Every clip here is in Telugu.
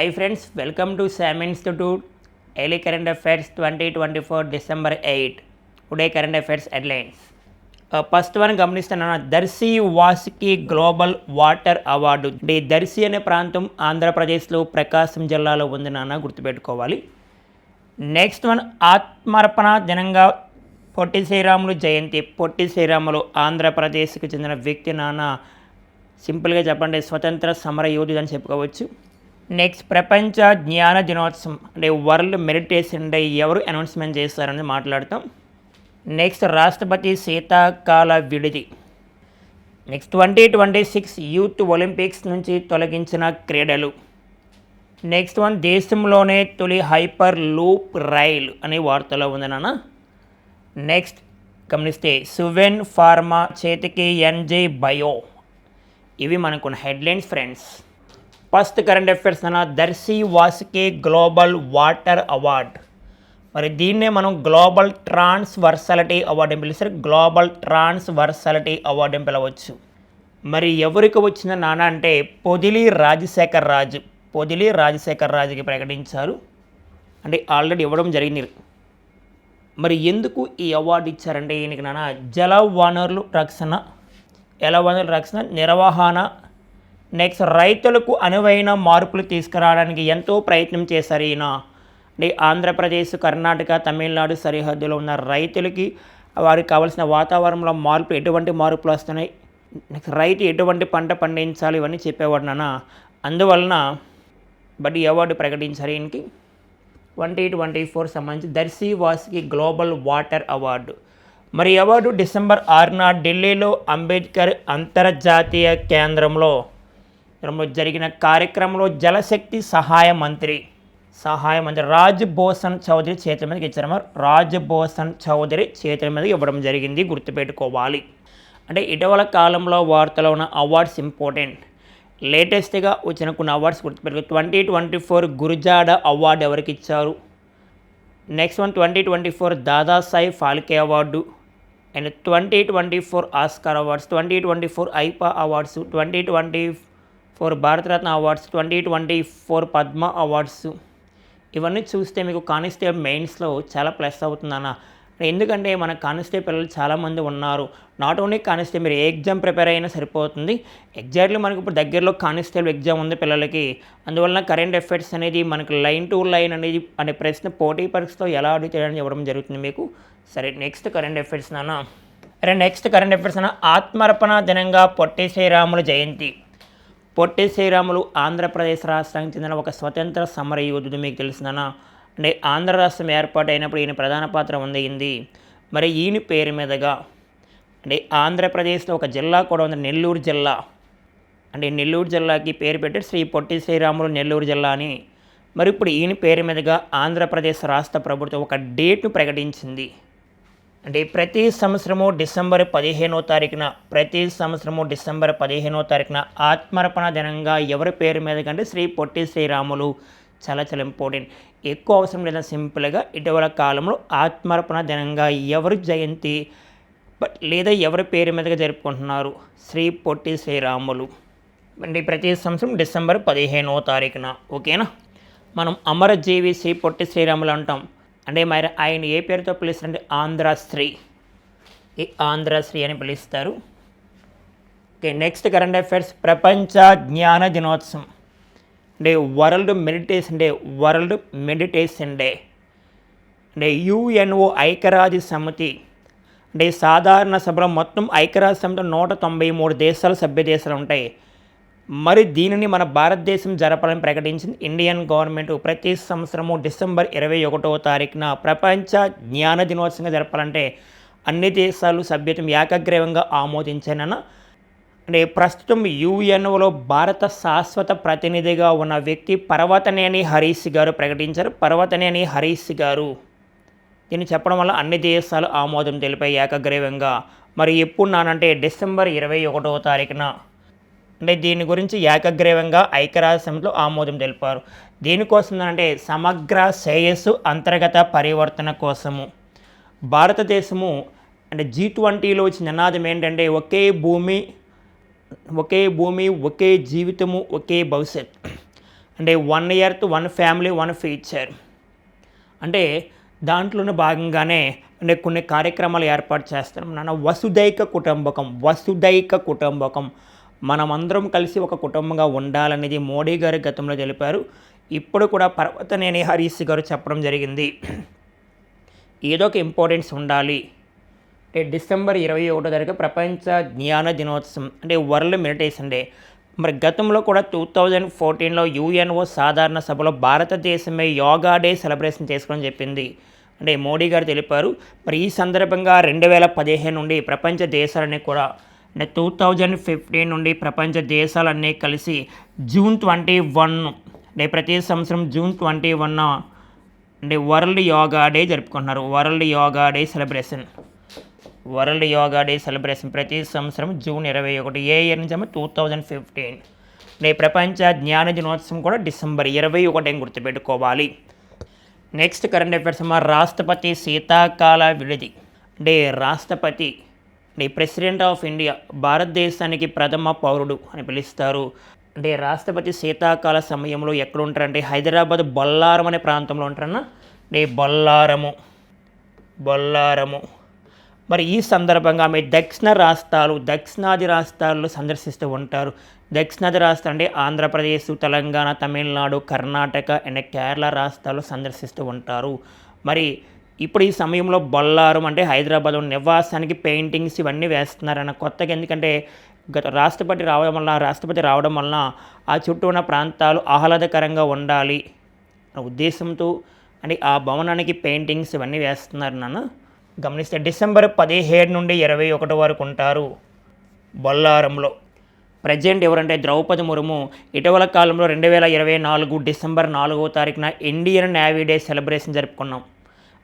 Hi friends welcome to Sam institute daily current affairs twenty twenty four December eight today current affairs headlines first one గమనిస్తున్నాను Darshi Vasuki global water award అంటే దర్శి అనే ప్రాంతం ఆంధ్రప్రదేశ్లో ప్రకాశం జిల్లాలో ఉంది నాన్న గుర్తుపెట్టుకోవాలి. నెక్స్ట్ వన్ ఆత్మర్పణ దినంగా పొట్టి శ్రీరాములు జయంతి. పొట్టి శ్రీరాములు ఆంధ్రప్రదేశ్కి చెందిన వ్యక్తి నాన్న. సింపుల్గా చెప్పండి స్వతంత్ర సమర యోధుడు అని చెప్పుకోవచ్చు. నెక్స్ట్ ప్రపంచ జ్ఞాన దినోత్సవం అంటే వరల్డ్ మెడిటేషన్ డే ఎవరు అనౌన్స్మెంట్ చేస్తారని మాట్లాడతాం. నెక్స్ట్ రాష్ట్రపతి శీతాకాల విడిది. Next twenty twenty six youth Olympics నుంచి తొలగించిన క్రీడలు. నెక్స్ట్ వన్ దేశంలోనే తొలి హైపర్ లూప్ రైల్ అనే వార్తలో ఉంది నాన్న. నెక్స్ట్ గమనిస్తే సువెన్ ఫార్మా చేతికి ఎన్జే బయో. ఇవి మనకున్న headlines friends. First current affairs అన్న Darshi Vasuki global water award. మరి దీన్నే మనం గ్లోబల్ ట్రాన్స్వర్సాలిటీ అవార్డు అని పిలుస్తారు. గ్లోబల్ ట్రాన్స్వర్సాలిటీ అవార్డు అని పిలవచ్చు. మరి ఎవరికి వచ్చిన నాన్న అంటే పొదిలి రాజశేఖర్ రాజు. పొదిలి రాజశేఖర్ రాజుకి ప్రకటించారు. అంటే ఆల్రెడీ ఇవ్వడం జరిగింది. మరి ఎందుకు ఈ అవార్డు ఇచ్చారంటే ఈయనకి నాన్న జల వనరులు రక్షణ జల వనరుల రక్షణ నిర్వహణ నెక్స్ట్ రైతులకు అనువైన మార్పులు తీసుకురావడానికి ఎంతో ప్రయత్నం చేశారు ఈయన. అంటే ఆంధ్రప్రదేశ్ కర్ణాటక తమిళనాడు సరిహద్దులో ఉన్న రైతులకి వారికి కావాల్సిన వాతావరణంలో మార్పులు ఎటువంటి మార్పులు వస్తున్నాయి? నెక్స్ట్ రైతు ఎటువంటి పంట పండించాలి ఇవన్నీ చెప్పేవాడు నాన్న. అందువలన బట్ అవార్డు ప్రకటించారు ఈయనకి. ట్వంటీ ట్వంటీ ఫోర్ సంబంధించి Darshi Vasuki global water award. మరి అవార్డు డిసెంబర్ ఆరున ఢిల్లీలో అంబేద్కర్ అంతర్జాతీయ కేంద్రంలో జరిగిన కార్యక్రమంలో జలశక్తి సహాయ మంత్రి సహాయ మంత్రి రాజ్ భూషణ్ చౌదరి చేతుల మీదకి ఇచ్చారు. మరి రాజ్ చౌదరి చేతుల మీద ఇవ్వడం జరిగింది గుర్తుపెట్టుకోవాలి. అంటే ఇటీవల కాలంలో వార్తలో ఉన్న అవార్డ్స్ ఇంపార్టెంట్. లేటెస్ట్గా వచ్చిన కొన్ని అవార్డ్స్ గుర్తుపెట్టుకో. Twenty twenty four Gurajada award ఎవరికి ఇచ్చారు? Next one twenty twenty four Dadasaheb Phalke award. And twenty twenty four Oscar awards twenty twenty four IIFA awards twenty twenty four Bharat Ratna awards twenty twenty four Padma awards. ఇవన్నీ చూస్తే మీకు కానిస్టేబుల్ మెయిన్స్లో చాలా ప్లస్ అవుతుందన్న. ఎందుకంటే మన కానిస్టేబుల్ పిల్లలు చాలామంది ఉన్నారు. నాట్ ఓన్లీ కానిస్టేబుల్ మీరు ఏ ఎగ్జామ్ ప్రిపేర్ అయినా సరిపోతుంది. ఎగ్జాక్ట్లీ మనకు ఇప్పుడు దగ్గరలో కానిస్టేబుల్ ఎగ్జామ్ ఉంది పిల్లలకి. అందువలన కరెంట్ అఫైర్స్ అనేది మనకు లైన్ టు లైన్ అనేది అనే ప్రశ్న పోటీ పరీక్షతో ఎలా అడిగి చేయడానికి ఇవ్వడం జరుగుతుంది మీకు. సరే నెక్స్ట్ కరెంట్ అఫైర్స్ నాన్న. అరే నెక్స్ట్ కరెంట్ అఫైర్స్ అన్న ఆత్మర్పణ దినంగా పొట్టి శ్రీరాముల జయంతి. పొట్టి శ్రీరాములు ఆంధ్రప్రదేశ్ రాష్ట్రానికి చెందిన ఒక స్వతంత్ర సమర యోధుడు మీకు తెలిసిందనా అంటే ఆంధ్ర రాష్ట్రం ఏర్పాటు అయినప్పుడు ఈయన ప్రధాన పాత్ర ఉంది మరి ఈయన పేరు మీదుగా అంటే ఆంధ్రప్రదేశ్లో ఒక జిల్లా కూడా ఉంది నెల్లూరు జిల్లా. అంటే నెల్లూరు జిల్లాకి పేరు పెట్టి శ్రీ పొట్టి శ్రీరాములు నెల్లూరు జిల్లా అని. మరి ఇప్పుడు ఈయన పేరు మీదుగా ఆంధ్రప్రదేశ్ రాష్ట్ర ప్రభుత్వం ఒక డేట్ను ప్రకటించింది. అంటే ప్రతి సంవత్సరము డిసెంబర్ పదిహేనో తారీఖున ప్రతి సంవత్సరము డిసెంబర్ పదిహేనో తారీఖున ఆత్మర్పణ దినంగా ఎవరి పేరు మీద కంటే శ్రీ పొట్టి శ్రీరాములు చాలా చాలా ఇంపార్టెంట్. ఎక్కువ అవసరం లేదా సింపుల్గా ఇటీవల కాలంలో ఆత్మర్పణ దినంగా ఎవరి జయంతి బట్ లేదా ఎవరి పేరు మీదగా జరుపుకుంటున్నారు? శ్రీ పొట్టి శ్రీరాములు. అంటే ప్రతి సంవత్సరం డిసెంబర్ పదిహేనో తారీఖున. ఓకేనా? మనం అమరజీవి శ్రీ పొట్టి శ్రీరాములు అంటాం. అంటే మరి ఆయన ఏ పేరుతో పిలుస్తారంటే ఆంధ్రశ్రీ ఈ ఆంధ్రశ్రీ అని పిలుస్తారు. ఓకే నెక్స్ట్ కరెంట్ అఫైర్స్ ప్రపంచ జ్ఞాన దినోత్సవం. అంటే world meditation day world meditation day. అంటే యుఎన్ఓ ఐక్యరాజ్య సమితి. అంటే సాధారణ సభలో మొత్తం ఐక్యరాజ్య సమితి నూట తొంభై మూడు దేశాలు సభ్య దేశాలు ఉంటాయి. మరి దీనిని మన భారతదేశం జరపాలని ప్రకటించింది ఇండియన్ గవర్నమెంట్. ప్రతి సంవత్సరము డిసెంబర్ ఇరవై ఒకటవ తారీఖున ప్రపంచ జ్ఞాన దినోత్సవంగా జరపాలంటే అన్ని దేశాలు సభ్యత్వం ఏకగ్రీవంగా ఆమోదించానన్న అంటే ప్రస్తుతం యుఎన్ఓలో భారత శాశ్వత ప్రతినిధిగా ఉన్న వ్యక్తి పర్వతనేని హరీష్ గారు ప్రకటించారు. పర్వతనేని హరీష్ గారు దీన్ని చెప్పడం వల్ల అన్ని దేశాలు ఆమోదం తెలిపాయి ఏకగ్రీవంగా. మరి ఎప్పుడు నానంటే డిసెంబర్ ఇరవై ఒకటవ తారీఖున అంటే దీని గురించి ఏకగ్రీవంగా ఐక్యరాజ్య సమితిలో ఆమోదం తెలిపారు. దీనికోసం అంటే సమగ్ర శ్రేయస్సు అంతర్గత పరివర్తన కోసము. భారతదేశము అంటే జీ ట్వంటీలో వచ్చిన నినాదం ఏంటంటే ఒకే భూమి ఒకే భూమి ఒకే జీవితము ఒకే భవిష్యత్. అంటే one earth to one family one future. అంటే దాంట్లోనే భాగంగానే అంటే కొన్ని కార్యక్రమాలు ఏర్పాటు చేస్తాను నాన్న వసుదైక కుటుంబకం వసుదైక కుటుంబకం. మనమందరం కలిసి ఒక కుటుంబంగా ఉండాలనేది మోడీ గారు గతంలో తెలిపారు. ఇప్పుడు కూడా పర్వతనేని హరీష్ గారు చెప్పడం జరిగింది. ఏదో ఒక ఇంపార్టెన్స్ ఉండాలి. అంటే డిసెంబర్ ఇరవై ఒకటో తారీఖు ప్రపంచ జ్ఞాన దినోత్సవం అంటే వరల్డ్ మెడిటేషన్ డే. మరి గతంలో కూడా టూ థౌజండ్ ఫోర్టీన్లో యుఎన్ఓ సాధారణ సభలో భారతదేశమే యోగా డే సెలబ్రేషన్ చేసుకోవడం చెప్పింది. అంటే మోడీ గారు తెలిపారు. మరి ఈ సందర్భంగా రెండు వేల పదిహేను నుండి ప్రపంచ దేశాలన్నీ కూడా అంటే టూ థౌజండ్ ఫిఫ్టీన్ నుండి ప్రపంచ దేశాలన్నీ కలిసి జూన్ ట్వంటీ వన్ అంటే ప్రతి సంవత్సరం జూన్ ట్వంటీ వన్ అంటే వరల్డ్ యోగా డే జరుపుకుంటున్నారు. World yoga day celebration. World yoga day celebration ప్రతి సంవత్సరం జూన్ ఇరవై ఒకటి ఏ ఇయర్ నుంచి టూ థౌజండ్ ఫిఫ్టీన్ నే ప్రపంచ జ్ఞాన దినోత్సవం కూడా డిసెంబర్ ఇరవై ఒకటి గుర్తుపెట్టుకోవాలి. నెక్స్ట్ కరెంట్ అఫైర్స్ మా రాష్ట్రపతి శీతాకాల విడిది. అంటే రాష్ట్రపతి అంటే ప్రెసిడెంట్ ఆఫ్ ఇండియా భారతదేశానికి ప్రథమ పౌరుడు అని పిలుస్తారు. అంటే రాష్ట్రపతి శీతాకాల సమయంలో ఎక్కడ ఉంటారంటే హైదరాబాద్ బొల్లారం అనే ప్రాంతంలో ఉంటారన్న? అంటే బొల్లారము. బొల్లారము. మరి ఈ సందర్భంగా ఆమె దక్షిణ రాష్ట్రాలు దక్షిణాది రాష్ట్రాల్లో సందర్శిస్తూ ఉంటారు. దక్షిణాది రాష్ట్రం అంటే ఆంధ్రప్రదేశ్ తెలంగాణ తమిళనాడు కర్ణాటక అండ్ కేరళ రాష్ట్రాలు సందర్శిస్తూ ఉంటారు. మరి ఇప్పుడు ఈ సమయంలో బొల్లారం అంటే హైదరాబాద్ నివాసానికి పెయింటింగ్స్ ఇవన్నీ వేస్తున్నారన్న కొత్తగా ఎందుకంటే గత రాష్ట్రపతి రావడం వలన రాష్ట్రపతి రావడం వలన ఆ చుట్టూ ఉన్న ప్రాంతాలు ఆహ్లాదకరంగా ఉండాలి అనే ఉద్దేశంతో అంటే ఆ భవనానికి పెయింటింగ్స్ ఇవన్నీ వేస్తున్నారు నన్ను. గమనిస్తే డిసెంబర్ పదిహేడు నుండి ఇరవై ఒకటి వరకు ఉంటారు బొల్లారంలో. ప్రజెంట్ ఎవరంటే ద్రౌపది ముర్ము. ఇటీవల కాలంలో రెండు వేల ఇరవై నాలుగు డిసెంబర్ నాలుగో తారీఖున ఇండియన్ నేవీ డే సెలబ్రేషన్ జరుపుకున్నాం.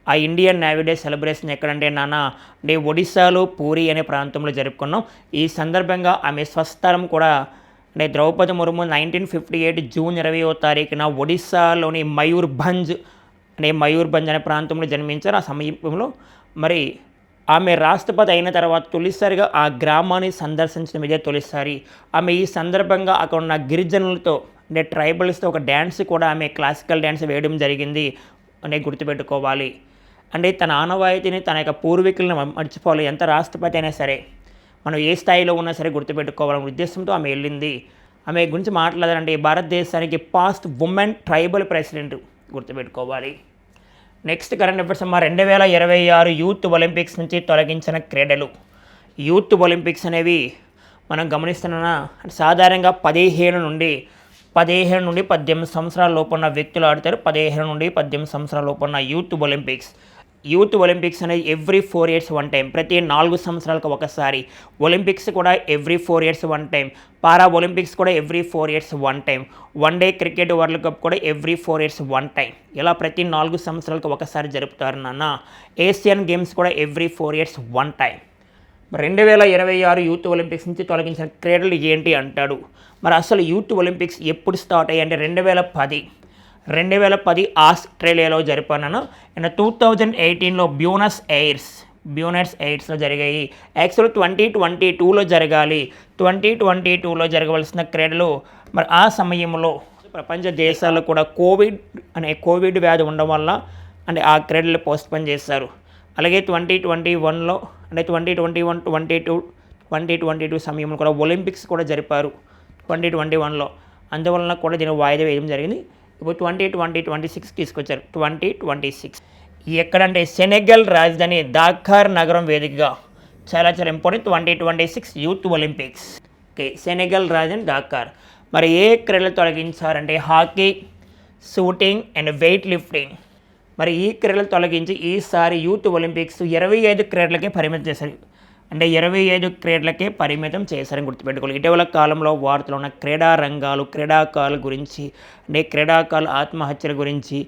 ఆ ఇండియన్ నేవీ డే సెలబ్రేషన్ ఎక్కడంటే నాన్న అంటే ఒడిశాలో పూరి అనే ప్రాంతంలో జరుపుకున్నాం. ఈ సందర్భంగా ఆమె స్వస్థలం కూడా అంటే Draupadi Murmu nineteen fifty eight June ఇరవైవ తారీఖున ఒడిశాలోని మయూర్భంజ్ అనే మయూర్భంజ్ అనే ప్రాంతంలో జన్మించారు. ఆ సమీపంలో మరి ఆమె రాష్ట్రపతి అయిన తర్వాత తొలిసారిగా ఆ గ్రామాన్ని సందర్శించడం ఇదే తొలిసారి. ఆమె ఈ సందర్భంగా అక్కడ ఉన్న గిరిజనులతో అంటే ట్రైబల్స్తో ఒక డ్యాన్స్ కూడా ఆమె క్లాసికల్ డ్యాన్స్ వేయడం జరిగింది. అనే గుర్తుపెట్టుకోవాలి. అంటే తన ఆనవాయితీని తన యొక్క పూర్వీకులను మర్చిపోవాలి. ఎంత రాష్ట్రపతి అయినా సరే మనం ఏ స్థాయిలో ఉన్నా సరే గుర్తుపెట్టుకోవాలనే ఉద్దేశంతో ఆమె వెళ్ళింది. ఆమె గురించి మాట్లాడాలంటే భారతదేశానికి పాస్ట్ ఉమెన్ ట్రైబల్ ప్రెసిడెంట్ గుర్తుపెట్టుకోవాలి. నెక్స్ట్ కరెంట్ అఫేర్స్ అమ్మా రెండు వేల ఇరవై ఆరు యూత్ ఒలింపిక్స్ నుంచి తొలగించిన క్రీడలు. యూత్ ఒలింపిక్స్ అనేవి మనం గమనిస్తున్న సాధారణంగా పదిహేను నుండి పదిహేను నుండి పద్దెనిమిది సంవత్సరాల లోపున్న వ్యక్తులు ఆడతారు. పదిహేను నుండి పద్దెనిమిది సంవత్సరాల లోపున్న యూత్ ఒలింపిక్స్ యూత్ ఒలింపిక్స్ అనేది every four years one time. ప్రతి నాలుగు సంవత్సరాలకు ఒకసారి. ఒలింపిక్స్ కూడా every four years one time. Para Olympics కూడా every four years one time. One day cricket world cup కూడా every four years one time. ఇలా ప్రతి నాలుగు సంవత్సరాలకు ఒకసారి జరుపుతారు నాన్న. ఏషియన్ గేమ్స్ కూడా every four years one time. రెండు వేల ఇరవై ఆరు యూత్ ఒలింపిక్స్ నుంచి తొలగించిన క్రీడలు ఏంటి అంటాడు. మరి అసలు యూత్ ఒలింపిక్స్ ఎప్పుడు స్టార్ట్ అయ్యాయి అంటే రెండు వేల పది. రెండు వేల పది ఆస్ట్రేలియాలో జరిపాను అండ్ టూ థౌజండ్ ఎయిటీన్లో బ్యూనస్ ఎయిర్స్ బ్యూనస్ ఎయిర్స్లో జరిగాయి. యాక్చువల్ ట్వంటీ ట్వంటీ టూలో జరగాలి. ట్వంటీ ట్వంటీ టూలో జరగవలసిన క్రీడలు మరి ఆ సమయంలో ప్రపంచ దేశాల్లో కూడా కోవిడ్ అనే కోవిడ్ వ్యాధి ఉండడం వల్ల అంటే ఆ క్రీడలు పోస్ట్పోన్ చేశారు. అలాగే ట్వంటీ ట్వంటీ వన్లో అంటే twenty twenty one twenty two twenty twenty two సమయంలో కూడా ఒలింపిక్స్ కూడా జరిపారు. ట్వంటీ ట్వంటీ వన్లో. అందువలన కూడా దీన్ని వాయిదా వేయడం జరిగింది. ఇప్పుడు ట్వంటీ ట్వంటీ ట్వంటీ సిక్స్ తీసుకొచ్చారు. Twenty twenty six. ఎక్కడంటే సెనెగల్ రాజధాని దాఖార్ నగరం వేదికగా. చాలా చాలా important twenty twenty six youth Olympics. Okay Senegal రాజధాని దాఖార్ మరి ఏ క్రీడలు తొలగించారంటే hockey shooting and weight lifting. మరి ఈ క్రీడలు తొలగించి ఈసారి యూత్ ఒలింపిక్స్ ఇరవై ఐదు క్రీడలకే పరిమితం చేశారు. అంటే ఇరవై ఐదు క్రీడలకే పరిమితం చేశారని గుర్తుపెట్టుకోవాలి. ఇటీవల కాలంలో వార్తలు ఉన్న క్రీడా రంగాలు క్రీడాకారుల గురించి అంటే క్రీడాకారుల ఆత్మహత్యల గురించి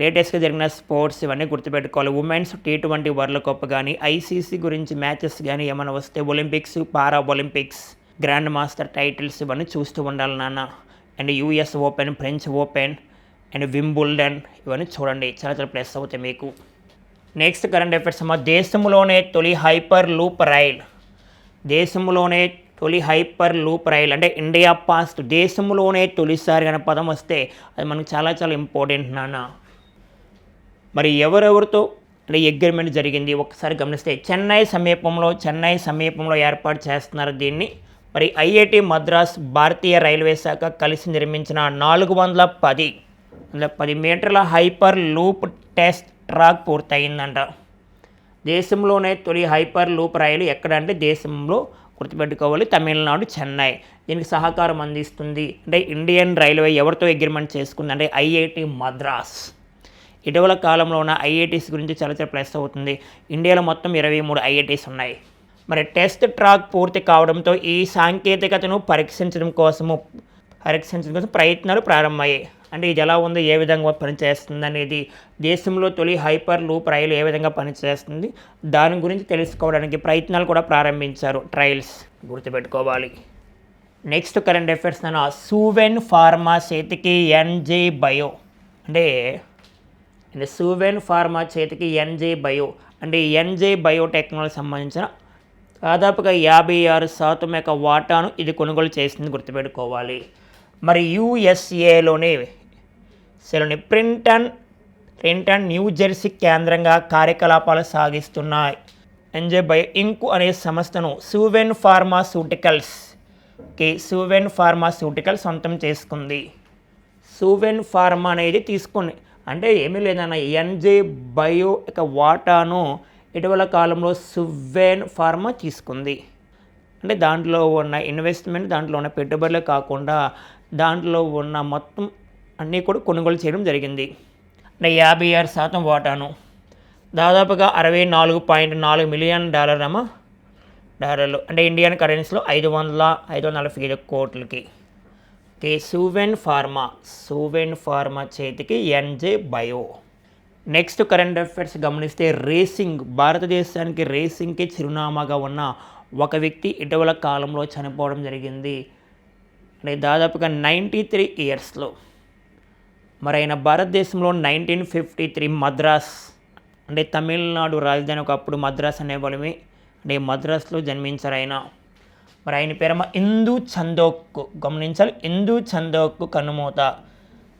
లేటెస్ట్గా జరిగిన స్పోర్ట్స్ ఇవన్నీ గుర్తుపెట్టుకోవాలి. Women's T twenty world cup కానీ ఐసీసీ గురించి మ్యాచెస్ కానీ ఏమైనా వస్తే Olympics para Olympics grand master titles ఇవన్నీ చూస్తూ ఉండాలి నాన్న. And US open French open and Wimbledon ఇవన్నీ చూడండి. చాలా చాలా ప్లస్ అవుతాయి మీకు. నెక్స్ట్ కరెంట్ అఫైర్స్ అమ్మ దేశంలోనే తొలి హైపర్ లూప్ రైల్ దేశంలోనే తొలి హైపర్ లూప్ రైల్ అంటే ఇండియా పాస్ట్ దేశంలోనే తొలిసారి అనే పదం వస్తే అది మనకు చాలా చాలా ఇంపార్టెంట్ నాన్న. మరి ఎవరెవరితో అంటే అగ్రిమెంట్ జరిగింది? ఒకసారి గమనిస్తే చెన్నై సమీపంలో చెన్నై సమీపంలో ఏర్పాటు చేస్తున్నారు దీన్ని. మరి ఐఐటి మద్రాస్ భారతీయ రైల్వే శాఖ కలిసి నిర్మించిన నాలుగు వందల పది వందల పది మీటర్ల హైపర్ లూప్ టెస్ట్ ట్రాక్ పూర్తయిందంట. దేశంలోనే తొలి హైపర్ లూప్ రైలు ఎక్కడంటే దేశంలో గుర్తుపెట్టుకోవాలి తమిళనాడు చెన్నై. దీనికి సహకారం అందిస్తుంది. అంటే ఇండియన్ రైల్వే ఎవరితో అగ్రిమెంట్ చేసుకుంది అంటే ఐఐటి మద్రాస్. ఇటీవల కాలంలో ఉన్న ఐఐటీస్ గురించి చాలా చాలా ప్లస్ అవుతుంది. ఇండియాలో మొత్తం ఇరవై మూడు ఐఐటీస్ ఉన్నాయి. మరి టెస్ట్ ట్రాక్ పూర్తి కావడంతో ఈ సాంకేతికతను పరీక్షించడం కోసము పరీక్షించడం కోసం ప్రయత్నాలు ప్రారంభమయ్యాయి. అంటే ఇది ఎలా ఉంది ఏ విధంగా పనిచేస్తుంది అనేది దేశంలో తొలి హైపర్ లూప్ రైలు ఏ విధంగా పనిచేస్తుంది దాని గురించి తెలుసుకోవడానికి ప్రయత్నాలు కూడా ప్రారంభించారు ట్రయల్స్ గుర్తుపెట్టుకోవాలి. నెక్స్ట్ కరెంట్ అఫైర్స్ నా సూవెన్ ఫార్మా చేతికి ఎన్జే బయో. అంటే అంటే సూవెన్ ఫార్మా చేతికి ఎన్జే బయో. అంటే ఎన్జే బయోటెక్నాలజీ సంబంధించిన దాదాపుగా యాభై ఆరు శాతం యొక్క వాటాను ఇది కొనుగోలు చేసింది గుర్తుపెట్టుకోవాలి. మరి యూఎస్ఏలోనే సెలవుని ప్రింటన్ ప్రింటన్ న్యూ జెర్సీ కేంద్రంగా కార్యకలాపాలు సాగిస్తున్న ఎన్జే బయో ఇంకు అనే సంస్థను సూవెన్ ఫార్మాస్యూటికల్స్కి సూవెన్ ఫార్మాస్యూటికల్ సొంతం చేసుకుంది. సూవెన్ ఫార్మా అనేది తీసుకుని అంటే ఏమీ లేదన్న ఎన్జే బయో యొక్క వాటాను ఇటీవల కాలంలో సువెన్ ఫార్మా తీసుకుంది. అంటే దాంట్లో ఉన్న ఇన్వెస్ట్మెంట్ దాంట్లో ఉన్న పెట్టుబడులే కాకుండా దాంట్లో ఉన్న మొత్తం అన్నీ కూడా కొనుగోలు చేయడం జరిగింది. అంటే యాభై ఆరు శాతం వాటాను. దాదాపుగా అరవై నాలుగు పాయింట్ నాలుగు మిలియన్ డాలర్ అమ్మ డాలర్లు. అంటే ఇండియన్ కరెన్సీలో ఐదు వందల ఐదు వందల నలభై ఐదు కోట్లకి. Okay Suven pharma. Suven pharma చేతికి NJ bio. Next current affairs గమనిస్తే రేసింగ్. భారతదేశానికి రేసింగ్కి చిరునామాగా ఉన్న ఒక వ్యక్తి ఇటీవల కాలంలో చనిపోవడం జరిగింది. అంటే దాదాపుగా నైంటీ త్రీ ఇయర్స్లో. మరి ఆయన భారతదేశంలో నైన్టీన్ ఫిఫ్టీ త్రీ మద్రాస్ అంటే తమిళనాడు రాజధాని ఒకప్పుడు మద్రాస్ అనేవాళ్ళమి అంటే మద్రాస్లో జన్మించారు ఆయన. మరి ఆయన పేరమ్మ ఇందు చందోక్కు. గమనించాలి ఇందు చందోక్కు కన్నుమూత.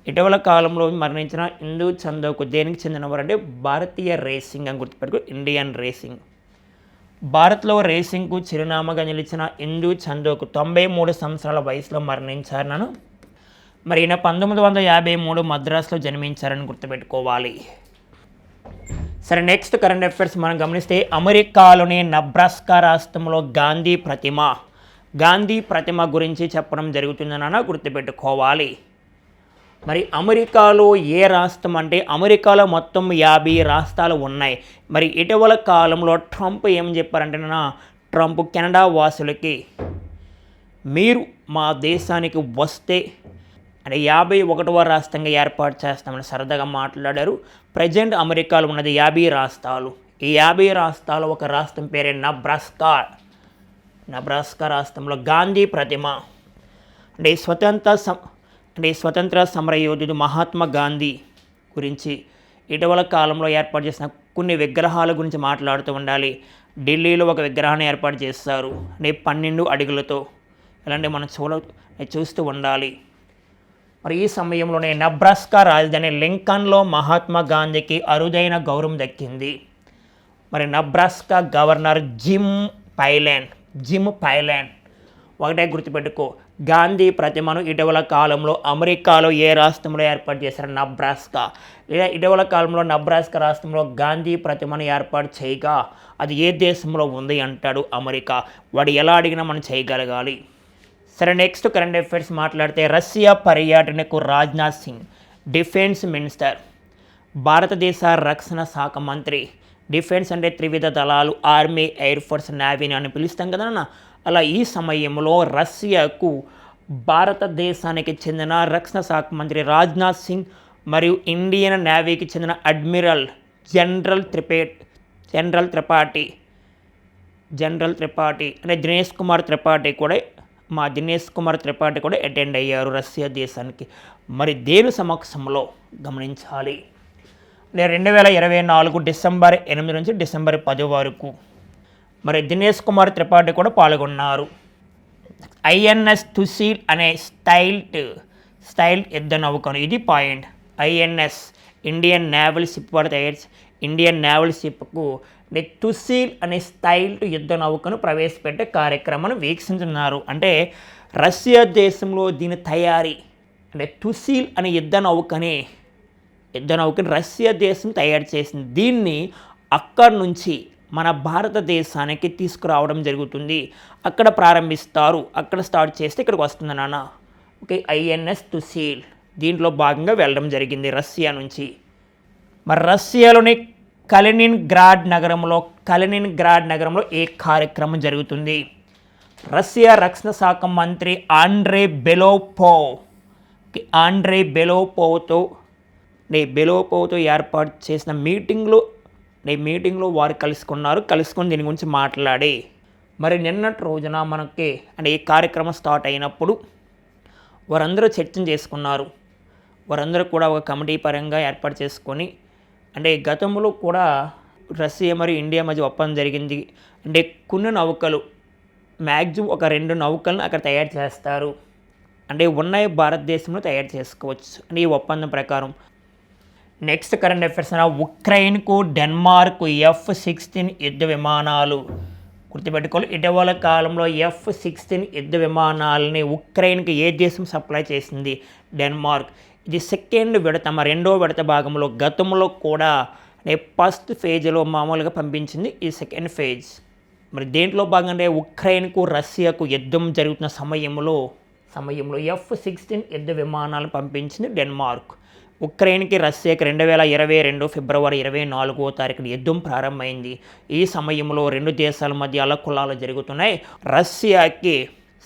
ఇటీవల కాలంలో మరణించిన ఇందు చందోక్కు దేనికి చెందినవారు అంటే భారతీయ రేసింగ్ అని గుర్తుపెట్టుకో ఇండియన్ రేసింగ్. భారత్లో రేసింగ్కు చిరునామాగా నిలిచిన ఇందు చందోకు తొంభై మూడు సంవత్సరాల వయసులో మరణించారు నన్ను మరి ఈయన పంతొమ్మిది వందల యాభై మూడు మద్రాసులో జన్మించారని గుర్తుపెట్టుకోవాలి. సరే నెక్స్ట్ కరెంట్ అఫైర్స్ మనం గమనిస్తే అమెరికాలోని నబ్రాస్కా రాష్ట్రంలో గాంధీ ప్రతిమ. గాంధీ ప్రతిమ గురించి చెప్పడం జరుగుతుందన్న గుర్తుపెట్టుకోవాలి. మరి అమెరికాలో ఏ రాష్ట్రం అంటే అమెరికాలో మొత్తం యాభై రాష్ట్రాలు ఉన్నాయి. మరి ఇటీవల కాలంలో ట్రంప్ ఏం చెప్పారంటే ట్రంప్ కెనడా వాసులకి మీరు మా దేశానికి వస్తే అంటే యాభై ఒకటవ రాష్ట్రంగా ఏర్పాటు చేస్తామని సరదాగా మాట్లాడారు. ప్రజెంట్ అమెరికాలో ఉన్నది యాభై రాష్ట్రాలు. ఈ యాభై రాష్ట్రాలు ఒక రాష్ట్రం పేరే నబ్రాస్కా. నబ్రాస్కా రాష్ట్రంలో గాంధీ ప్రతిమ. అంటే స్వతంత్ర సం అంటే స్వతంత్ర సమర యోధుడు మహాత్మా గాంధీ గురించి ఇటీవల కాలంలో ఏర్పాటు చేసిన కొన్ని విగ్రహాల గురించి మాట్లాడుతూ ఉండాలి. ఢిల్లీలో ఒక విగ్రహాన్ని ఏర్పాటు చేస్తారు అంటే పన్నెండు అడుగులతో. ఇలాంటి మనం చూడ చూస్తూ ఉండాలి. మరి ఈ సమయంలోనే నబ్రాస్కా రాజధాని లింకన్లో మహాత్మా గాంధీకి అరుదైన గౌరవం దక్కింది. మరి Nebraska governor Jim Pillen Jim Pillen ఒకటే గుర్తుపెట్టుకో గాంధీ ప్రతిమను ఇటీవల కాలంలో అమెరికాలో ఏ రాష్ట్రంలో ఏర్పాటు చేశారు? నబ్రాస్కా. లేదా ఇటీవల కాలంలో నబ్రాస్కా రాష్ట్రంలో గాంధీ ప్రతిమను ఏర్పాటు చేయగా అది ఏ దేశంలో ఉంది అంటాడు అమెరికా? వాడు ఎలా అడిగినా మనం చేయగలగాలి. సరే నెక్స్ట్ కరెంట్ అఫైర్స్ మాట్లాడితే రష్యా పర్యటనకు రాజ్నాథ్ సింగ్ డిఫెన్స్ మినిస్టర్ భారతదేశ రక్షణ శాఖ మంత్రి డిఫెన్స్ అంటే త్రివిధ దళాలు ఆర్మీ ఎయిర్ ఫోర్స్ నేవీని అని పిలుస్తాం కదా అలా ఈ సమయంలో రష్యాకు భారతదేశానికి చెందిన రక్షణ శాఖ మంత్రి రాజ్నాథ్ సింగ్ మరియు ఇండియన్ నేవీకి చెందిన admiral general Tripathi general Tripathi general Tripathi అంటే దినేష్ కుమార్ త్రిపాఠి కూడా మా దినేష్ కుమార్ త్రిపాఠి కూడా అటెండ్ అయ్యారు రష్యా దేశానికి. మరి దేని సమక్షంలో గమనించాలి? రెండు వేల ఇరవై నాలుగు డిసెంబర్ ఎనిమిది నుంచి డిసెంబర్ పది వరకు మరి దినేష్ కుమార్ త్రిపాఠి కూడా పాల్గొన్నారు. ఐఎన్ఎస్ తుసీల్ అనే స్టైల్ట్ స్టైల్ యుద్ధ నౌకను. ఇది point. INS Indian naval ship వారు తయారు ఇండియన్ నేవల్ షిప్కు తుసీల్ అనే స్టైల్డ్ యుద్ధ నౌకను ప్రవేశపెట్టే కార్యక్రమాన్ని వీక్షించున్నారు అంటే రష్యా దేశంలో దీని తయారీ అంటే తుసీల్ అనే యుద్ధ నౌకని యుద్ధ నౌకని రష్యా దేశం తయారు చేసింది. దీన్ని అక్కడి నుంచి మన భారతదేశానికి తీసుకురావడం జరుగుతుంది. అక్కడ ప్రారంభిస్తారు అక్కడ స్టార్ట్ చేస్తే ఇక్కడికి వస్తుంది నాన్న. Okay INS Tushil. దీంట్లో భాగంగా వెళ్ళడం జరిగింది రష్యా నుంచి. మరి రష్యాలోని కలినిన్ గ్రాడ్ నగరంలో కలినిన్ గ్రాడ్ నగరంలో ఏ కార్యక్రమం జరుగుతుంది? రష్యా రక్షణ శాఖ మంత్రి ఆండ్రే బెలోపో ఆండ్రే బెలోపోతో నే బెలోపోతో ఏర్పాటు చేసిన మీటింగ్లో నే మీటింగ్లో వారు కలుసుకున్నారు. కలుసుకొని దీని గురించి మాట్లాడి. మరి నిన్నటి రోజున మనకి అంటే ఈ కార్యక్రమం స్టార్ట్ అయినప్పుడు వారందరూ చర్చను చేసుకున్నారు. వారందరూ కూడా ఒక కమిటీ పరంగా ఏర్పాటు చేసుకొని అంటే గతంలో కూడా రష్యా మరియు ఇండియా మధ్య ఒప్పందం జరిగింది. అంటే కొన్ని నౌకలు మ్యాక్సిమం ఒక రెండు నౌకలను అక్కడ తయారు చేస్తారు. అంటే ఉన్నాయి భారతదేశంలో తయారు చేసుకోవచ్చు. అంటే ఈ ఒప్పందం ప్రకారం. నెక్స్ట్ కరెంట్ అఫైర్స్ అన్న ఉక్రెయిన్కు డెన్మార్క్ ఎఫ్ సిక్స్టీన్ యుద్ధ విమానాలు గుర్తుపెట్టుకోవాలి. ఇటీవల కాలంలో ఎఫ్ సిక్స్టీన్ యుద్ధ విమానాలని ఉక్రెయిన్కి ఏ దేశం సప్లై చేసింది? డెన్మార్క్. ఇది సెకండ్ విడత మా రెండో విడత భాగంలో గతంలో కూడా ఫస్ట్ ఫేజ్లో మామూలుగా పంపించింది ఈ సెకండ్ ఫేజ్. మరి దేంట్లో భాగంగా ఉక్రెయిన్కు రష్యాకు యుద్ధం జరుగుతున్న సమయంలో సమయంలో ఎఫ్ సిక్స్టీన్ యుద్ధ విమానాలు పంపించింది డెన్మార్క్. ఉక్రెయిన్కి రష్యాకి రెండు వేల ఇరవై రెండు ఫిబ్రవరి ఇరవై నాలుగో తారీఖున యుద్ధం ప్రారంభమైంది. ఈ సమయంలో రెండు దేశాల మధ్య అలకులాలు జరుగుతున్నాయి. రష్యాకి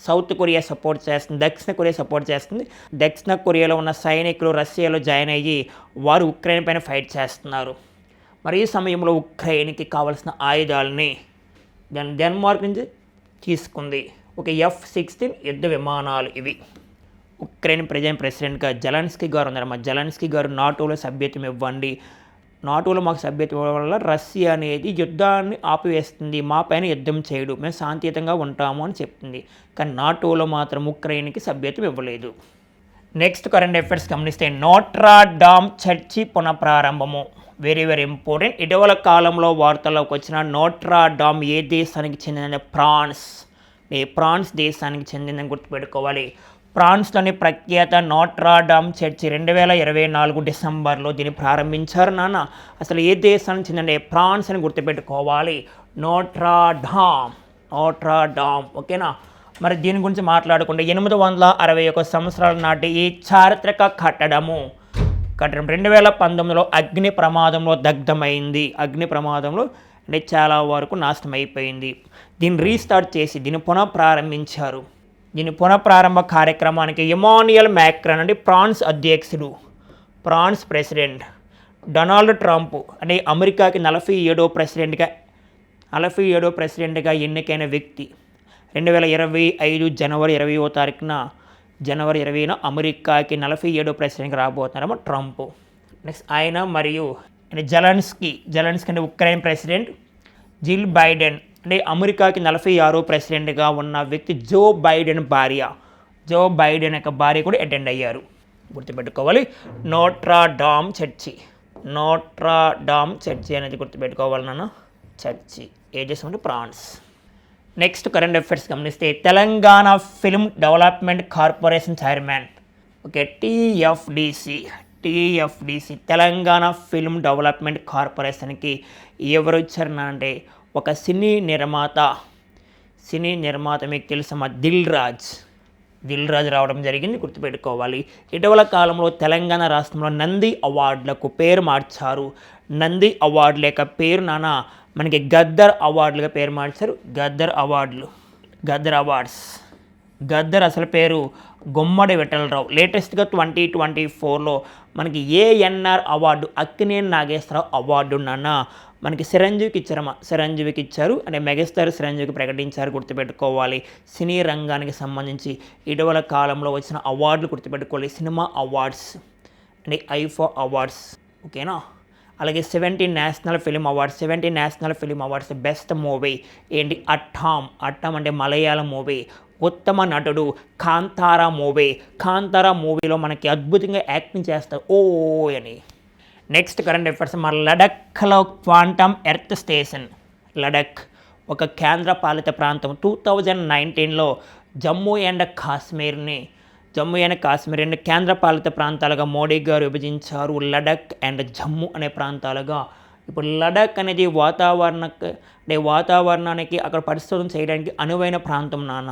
సౌత్ కొరియా సపోర్ట్ చేస్తుంది దక్షిణ కొరియా సపోర్ట్ చేస్తుంది. దక్షిణ కొరియాలో ఉన్న సైనికులు రష్యాలో జాయిన్ అయ్యి వారు ఉక్రెయిన్ పైన ఫైట్ చేస్తున్నారు. మరి ఈ సమయంలో ఉక్రెయిన్కి కావలసిన ఆయుధాలని డెన్ డెన్మార్క్ నుంచి తీసుకుంది. ఒక ఎఫ్ సిక్స్టీన్ యుద్ధ విమానాలు ఇవి. ఉక్రెయిన్ ప్రజెంట్ ప్రెసిడెంట్గా జలన్స్కీ గారు ఉన్నారు. మా జలన్స్కీ గారు నాటోలో సభ్యత్వం ఇవ్వండి. నాటోలో మాకు సభ్యత వల్ల రష్యా అనేది యుద్ధాన్ని ఆపివేస్తుంది మా పైన యుద్ధం చేయడు మేము శాంతియుతంగా ఉంటాము అని చెప్తుంది. కానీ నాటోలో మాత్రం ఉక్రెయిన్కి సభ్యత్వం ఇవ్వలేదు. నెక్స్ట్ కరెంట్ అఫైర్స్ గమనిస్తే నోట్రా డామ్ చర్చి పునఃప్రారంభము. వెరీ వెరీ ఇంపార్టెంట్ ఇటీవల కాలంలో వార్తల్లోకి వచ్చిన నోట్రా డామ్ ఏ దేశానికి చెందిన ఫ్రాన్స్. ఏ ఫ్రాన్స్ దేశానికి చెందిందని గుర్తుపెట్టుకోవాలి. ఫ్రాన్స్లోని ప్రఖ్యాత నోట్రాడామ్ చర్చి రెండు వేల ఇరవై నాలుగు డిసెంబర్లో దీన్ని ప్రారంభించారు నాన్న. అసలు ఏ దేశానికి చెందిన ఫ్రాన్స్ అని గుర్తుపెట్టుకోవాలి? నోట్రాడామ్ నోట్రాడామ్ ఓకేనా? మరి దీని గురించి మాట్లాడుకుంటే ఎనిమిది వందల అరవై ఒక సంవత్సరాల నాటి ఈ చారిత్రక కట్టడము కట్టడం రెండు వేల పంతొమ్మిదిలో అగ్ని ప్రమాదంలో దగ్ధమైంది. అగ్ని ప్రమాదంలో అంటే చాలా వరకు నాశనం అయిపోయింది దీన్ని రీస్టార్ట్ చేసి దీన్ని పునః ప్రారంభించారు దీని పునఃప్రారంభ కార్యక్రమానికి ఇమానియల్ మ్యాక్రన్ అంటే ఫ్రాన్స్ అధ్యక్షుడు ఫ్రాన్స్ ప్రెసిడెంట్ డొనాల్డ్ ట్రంప్ అనే అమెరికాకి నలభై ఏడో ప్రెసిడెంట్గా నలభై ఏడో ప్రెసిడెంట్గా ఎన్నికైన వ్యక్తి. రెండు వేల ఇరవై ఐదు జనవరి ఇరవయో తారీఖున జనవరి ఇరవైన అమెరికాకి నలభై ఏడో ప్రెసిడెంట్గా రాబోతున్నారమ్మ ట్రంప్. నెక్స్ట్ ఆయన మరియు జలన్స్కీ జలన్స్కీ అంటే ఉక్రెయిన్ ప్రెసిడెంట్ జిల్ బైడెన్ అంటే అమెరికాకి నలభై ఆరో ప్రెసిడెంట్గా ఉన్న వ్యక్తి జో బైడెన్ భార్య. జో బైడెన్ యొక్క భార్య కూడా అటెండ్ అయ్యారు. గుర్తుపెట్టుకోవాలి. నోట్రాడామ్ చర్చి. నోట్రాడామ్ చర్చి అనేది గుర్తుపెట్టుకోవాలి నాన్న. చర్చి. ఏ చేసామంటే ఫ్రాన్స్ నెక్స్ట్ కరెంట్ అఫైర్స్ గమనిస్తే Telangana film development corporation chairman. Okay TFDC TFDC Telangana film development కార్పొరేషన్కి ఎవరు ఇచ్చారు అంటే ఒక సినీ నిర్మాత. సినీ నిర్మాత మీకు తెలుసమ్మా దిల్ రాజ్ దిల్ రాజ్ రావడం జరిగింది గుర్తుపెట్టుకోవాలి. ఇటీవల కాలంలో తెలంగాణ రాష్ట్రంలో నంది అవార్డులకు పేరు మార్చారు. నంది అవార్డుల యొక్క పేరు నాన్న మనకి గద్దర్ అవార్డులుగా పేరు మార్చారు. గద్దర్ అవార్డులు గద్దర్ అవార్డ్స్. గద్దర్ అసలు పేరు గుమ్మడి విఠలరావు. లేటెస్ట్గా ట్వంటీ ట్వంటీ ఫోర్లో మనకి ఏఎన్ఆర్ అవార్డు అక్కినేని నాగేశ్వరరావు అవార్డు నాన్న మనకి చిరంజీవికి ఇచ్చారమ్మా. చిరంజీవికి ఇచ్చారు. అంటే మెగాస్టార్ చిరంజీవికి ప్రకటించారు గుర్తుపెట్టుకోవాలి. సినీ రంగానికి సంబంధించి ఇటీవల కాలంలో వచ్చిన అవార్డులు గుర్తుపెట్టుకోవాలి. Cinema awards. అంటే ఐఫా అవార్డ్స్. ఓకేనా? అలాగే seventy national film awards. Seventy national film awards. Best movie. ఏంటి? అట్టామ్ అట్టామ్ అంటే మలయాళం మూవీ. ఉత్తమ నటుడు కాంతారా మూవీ. కాంతారా మూవీలో మనకి అద్భుతంగా యాక్టింగ్ చేస్తారు. ఓ అని. నెక్స్ట్ కరెంట్ అఫైర్స్ మన లడఖ్లో క్వాంటమ్ ఎర్త్ స్టేషన్ లడఖ్ ఒక కేంద్ర పాలిత ప్రాంతం టూ థౌజండ్ నైన్టీన్లో జమ్మూ అండ్ కాశ్మీర్ని జమ్మూ అండ్ కాశ్మీర్ అండ్ కేంద్ర పాలిత ప్రాంతాలుగా మోడీ గారు విభజించారు. లడఖ్ అండ్ జమ్మూ అనే ప్రాంతాలుగా. ఇప్పుడు లడఖ్ అనేది వాతావరణ అంటే వాతావరణానికి అక్కడ పరిశోధన చేయడానికి అనువైన ప్రాంతం నాన్న.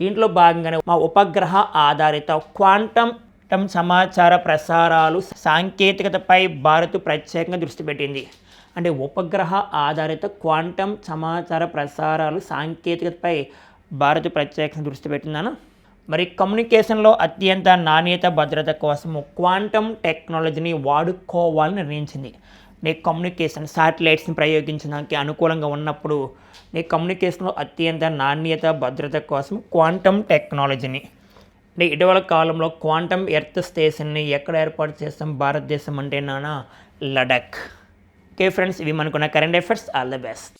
దీంట్లో భాగంగానే మా ఉపగ్రహ ఆధారిత క్వాంటమ్ టమ్ సమాచార ప్రసారాలు సాంకేతికతపై భారత్ ప్రత్యేకంగా దృష్టి పెట్టింది. అంటే ఉపగ్రహ ఆధారిత క్వాంటమ్ సమాచార ప్రసారాలు సాంకేతికతపై భారత్ ప్రత్యేకంగా దృష్టి పెట్టిందాను మరి కమ్యూనికేషన్లో అత్యంత నాణ్యత భద్రత కోసము క్వాంటమ్ టెక్నాలజీని వాడుకోవాలని నిర్ణయించింది. నీ కమ్యూనికేషన్ శాటిలైట్స్ని ప్రయోగించడానికి అనుకూలంగా ఉన్నప్పుడు నీ కమ్యూనికేషన్లో అత్యంత నాణ్యత భద్రత కోసం క్వాంటమ్ టెక్నాలజీని అంటే ఇటీవల కాలంలో క్వాంటమ్ ఎర్త్ స్టేషన్ని ఎక్కడ ఏర్పాటు చేస్తాం? భారతదేశం అంటే నానా లడఖ్ ఓకే ఫ్రెండ్స్ ఇవి మనకున్న current affairs all the best